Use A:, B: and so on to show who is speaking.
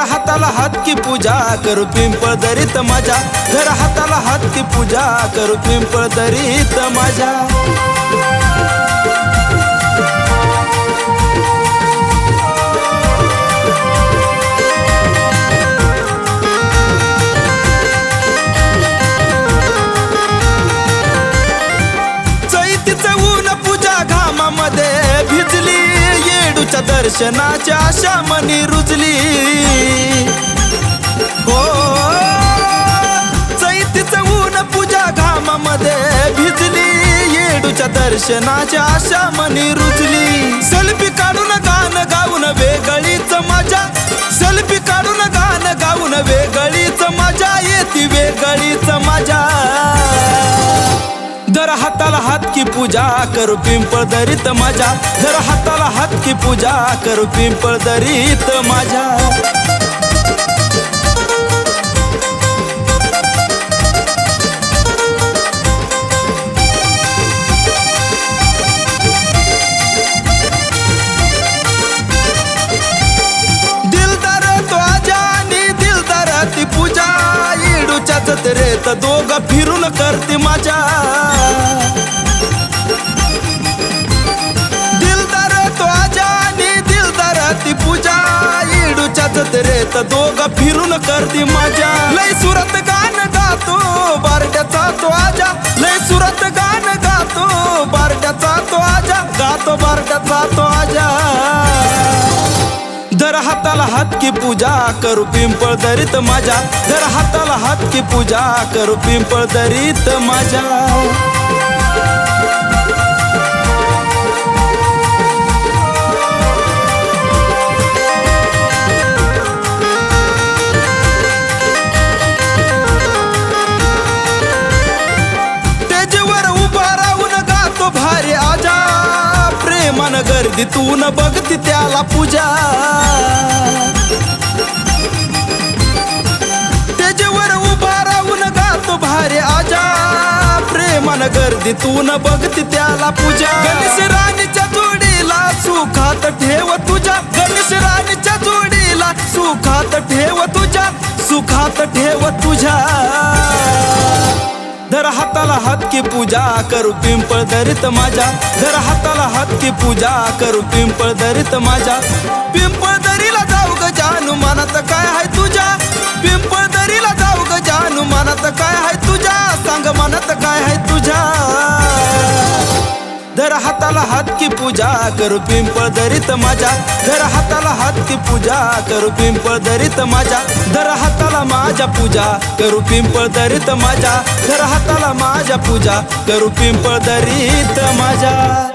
A: घर हाताला हात की पूजा करू पिंपळ दरीत माझ्या. घर हाताला हात की पूजा करू पिंपळ दरीत माझ्या. दर्शनाच्या आशा मनी रुजली. हो चैतीचं ऊन पूजा घामामध्ये भिजली. येडूच्या दर्शनाच्या आशा मनी रुजली. सेल्फी काढून गाणं गाऊन वेगळीच मजा. सेल्फी काढून गाणं गाऊन वेगळीच मजा. हात की पूजा करू पिंपळ दरीत माझ्या. दर हाताला हात की पूजा करू पिंपळ दरीत माझ्या. दिलदार तो पूजा. येडूच्या जत्रेत दोघ फिरून करते माझ्या. जत्रेत दोघ फिरून करते माझ्या. लय सुरत गाण गातो बारड्याचा तो आजा. लय सुरत गाण गातो बारड्याचा तो आजा. गातो बारड्याचा तो आजा. दर हाताला हात की पूजा करू पिंपळ दरीत माझ्या. दर हाताला हात की पूजा करू पिंपळ दरीत माझ्या. प्रेमान गर्दीतून बघती त्याला पूजा. त्याच्यावर उभा राहून गातो भारी आजा. प्रेमान गर्दीतून बघती त्याला पूजा. गणेश राणीच्या जोडीला सुखात ठेव तुझ्या. गणेश राणीच्या जोडीला सुखात ठेव तुझ्या. सुखात ठेव तुझ्या. हाताला हात की पूजा करू पिंपळ दरीत माझ्या. जर हाताला हात की पूजा करू पिंपळ दरीत माझ्या. पिंपळ दरीला जाऊ ग जानू मनात काय आहे तुझ्या? पिंपळ दरीला जाऊ ग जानू मनात काय आहे पूजा करू पिंपळ दरीत माझ्या. धर हाताला हात की पूजा करू पिंपळ दरीत माझ्या. धर हाताला माझ्या पूजा करू पिंपळ दरीत माझ्या. धर हाताला माझ्या पूजा करू पिंपळ दरीत माझ्या.